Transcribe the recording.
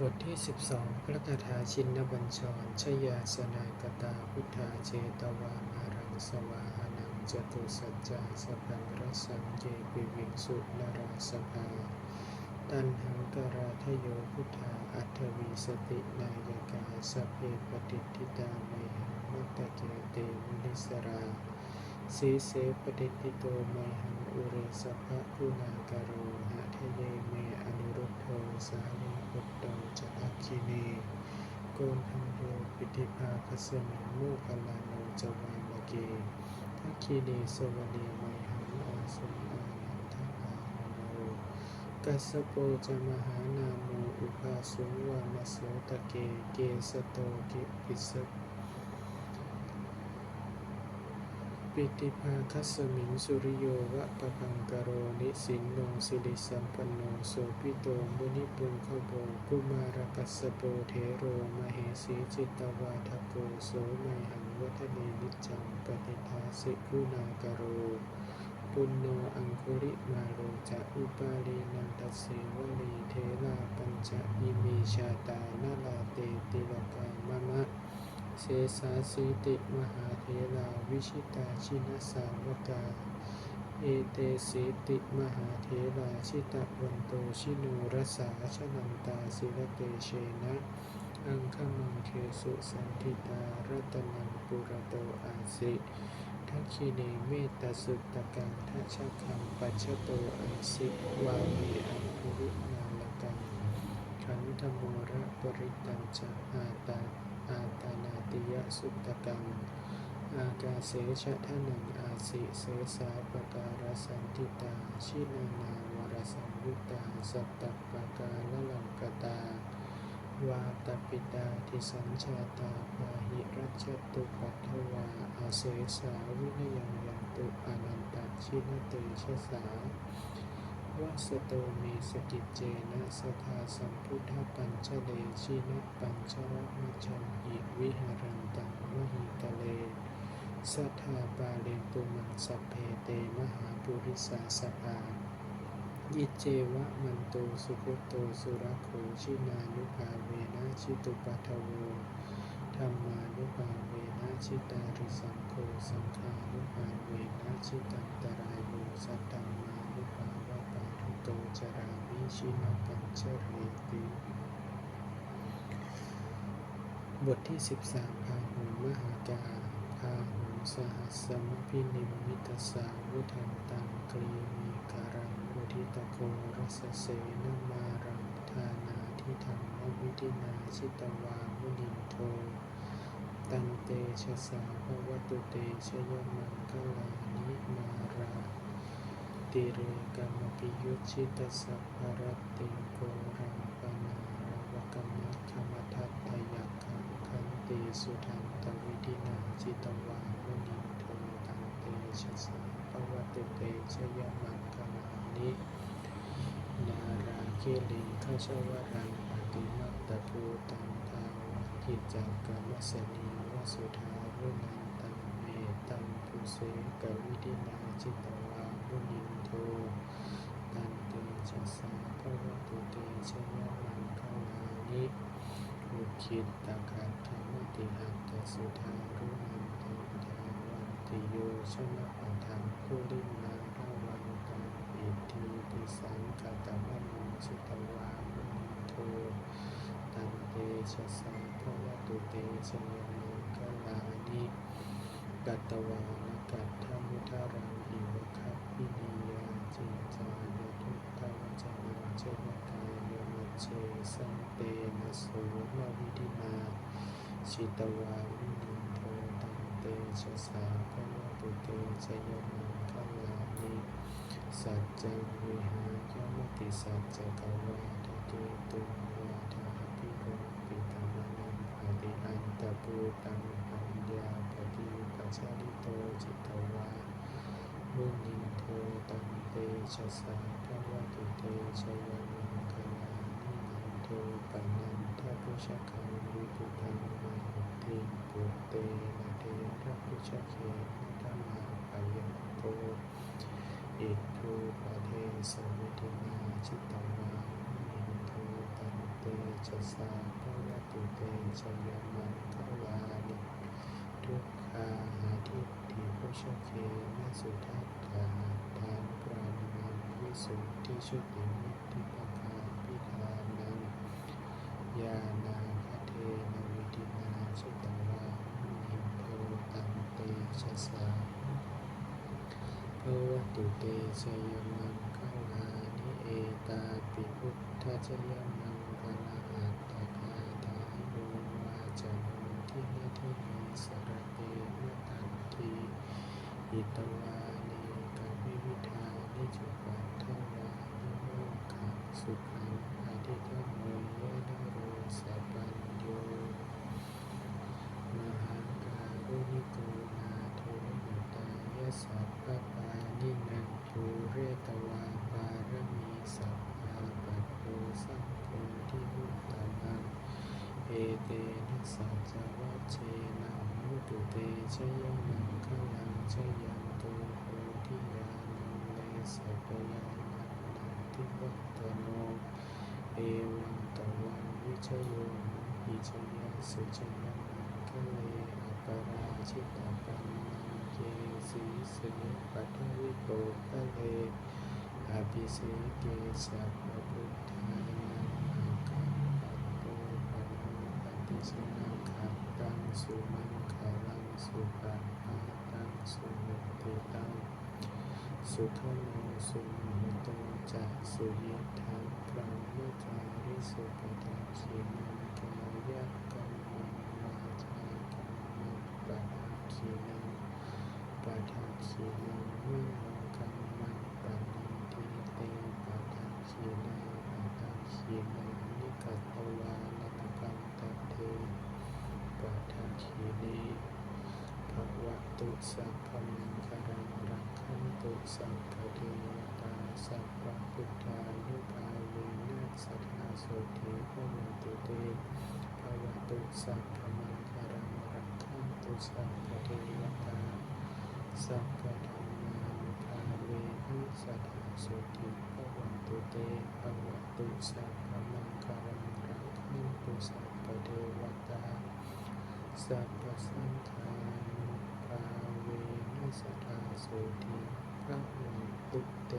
บทที่ 12 พระคาถาชินนบัญชร ชยาสนากตาพุทธาเจตวามารังสวาหนังจตุสัจจาสพังรสังเจปิวิงสุนราสภา ตันหังกราทโยพุทธาอัตวีสตินายกาสเพปฏิทิตาไมหังมัตตเกเตมุนิสราสีเสปฏิทิโตไมหังอุเรสภะกุณาการโรหะทะเยเมอนุรุทโธสาลีพุตโตจะทัก คินีโกนทังโยปิติภาคสมิงโมคลานุจวามาเกทักคีนีสวนีไมหังอาสุอายันทภาโนกัสโปจะมหานาโมอุปาสุวามโสตะเกเกสโตกิปิสปิ ปิติภาคัสมิงสุริโยวะปะพังกโรนิสินโนสิริสัมปันโนโสปิโตมุนิปุงขโบกุมารกัสโปเทโรมเหสีจิตตวาทโกโสไมหังวัฒเนนิจังปฏิทาสิกุณากโรปุณโนอังคุริมาโรจะอุปาลีนันทเสวลีเทราปัญจอิมิชาตานาลาเตติลกามะมะ เสสาสีติมหาเทราวิชิตาชินสาวกา เอเตสีติมหาเทราชิตะวันโตชิโนรสาชนันตาศิรเตเชนะอังคมังเคสุสันทิตารัตนังปุระโตอาสิทักขิเนเมตสุตตกังทัชคังปัจจโตอาสิวามีอังคุรุนาลกังขันธโมระปริตัญจะอาตา อาตานาติยสุตตกัง อากาเสชะทะนังอาสิเสสาปการสันติตา ชินานาวรสังยุตตาสัตตปกาลลังกตาวาตปิตาทิสัญชาตาปาหิรัชตุปัทวาอาเสสาวินยังยันตุอนันตชินเตชะสา วัสโตเมสกิจเจนะสทาสัมพุทธปัญชเลชินะปัญชรมัจจังหิวิหารันตังมหิตะเลสัทธาปาเลตุมังสัพเพเตมหาปุริสาสภายิเจวะมันโตสุขโตสุรโขชินานุภาเวนะชิตุปัทโวธรรมานุภาเวนะชิตาริสังโฆสังฆานุภาเวนะชิตันตรายโยสัตตังมานุภาวะปาทุโตจรามิ ชินาปัญชเรติบทที่ 13พาหุมหากาพาหุสหัสมพินิมมิตสาวุทันตังกรีมีการังอุทิตโกรสเสนมารังทานาทิธรรมวิธินาชิตวามุนินโท ตันเตชะสาภวตุเตชยมังคลานิมา ติเรกามปิยุชิตาสัพพรติโกรังปนารวกรรมัคคมทัตถยักขังคันติสุทันตวิธินาจิตวามุนิโทตันเตชะสาภวตุเตชยมังคลานินาราคิลิงขชวรังปฏิมัตตภูตังทาวกิจจกรรมสนีวสุธารุนันตังเมตังภูเสกวิธินาจิตวามุนินโท ตันเตชะ สาภวตุเตชะยะมังคลานิอุคิตตคัตถมติหัตถสุธารุนันตังทาวันติโยชนะปัทังคุลิมาระวันตังอิทิปิสังกตมโนชิตวามุโทตันเตชะสาภวตุเตชะยะมังคลานิกัตตวานกัตถมุทารังอิวคัพพินิยา จินจายทุตตวจนังเจวกายโยมัจเชสันเตนะโสมวิธินาชิตวาวินิโทตันเตชะสาภวตุเตชยมังคลานิสัจจวิหายมติสัจจกวาทเกตุวาทาพิโรปิตมนังปฏิอันตะปูตังปัญญาปฏิปัจจริโตจิตวา มุนินโทตันเตชะสาภวตุเตชะยะมังคลานินันโทปนันทพุชะคังวิปุตังมาหุติปุเตนะเทระพุชะเขนะธรรมาปยันโตอิทูปะเทสวิตินาจิตตวามินโทตันเตจัสสะภะวะตุเตชะยามังคลานิทุกขาทิ ชเคนะสุทัตถาทานปรานังวิสุทธิชุติมุตติปภาพิธานังญาณาคเทนวิธินาชิตวามุนิโพตังเตชะสาภะวะตุเตชยมังคลานิเอตาปิพุทธชยมังคลาอัตถกาทาโยวาจโนทินาทินีสระเตมะตันทีอิตวานีกวิวิธานิจุปัฏฐวานิโมขัง สุขังอธิธรรมโมยะนโรสัพพัญโยมหังการุณิโกนาโทมุตายะสัพพปานินันทุเรตวาปารมีสัพพาปัปโปสัพโพธิมุตตมังเอเตนะสัจวัชเชนะมุตุเตชยมังคลังชยันโตโพธิญาณเลสัพยาน นนันทิวัตโนเอวังตวังวิชโยหิชยสุชยมังคะเลอปราชิตาปันนังเยสีเสปัทวิโกคะเลอภิเสเกสัพพุทธานังอาคังปัตโตปันโนปฏิสนาคัตตังสุมังคลังสุปะปาตังสุมุติตัง สุขโนสุโมโตจะสุยทังพรหมจาริสุปทังขีนังกายกรรมังวาจากรรมังปะทังขีนังปะทังขีนังมโนกรรมังปะนังทีเตปะทังขีนังปะทังขีนังนิกัตวาลตกังตเทปะทังขีนีภวตุสัพพมุสัพพเทวตาสัพพพุทธานุภาเวนัสสทธาโสธีภวตุเตภวตุสัพพมังคารังรักขันตุสัพพเทวตาสัพพธรรมานุภาเวนัสสทธาโสธีภวตุเตภวตุสัพพมังคารังรักขันตุสัพพเทวตาสัพพสังฆานุภาเวนัสสทธาโสธี พระวังตุเต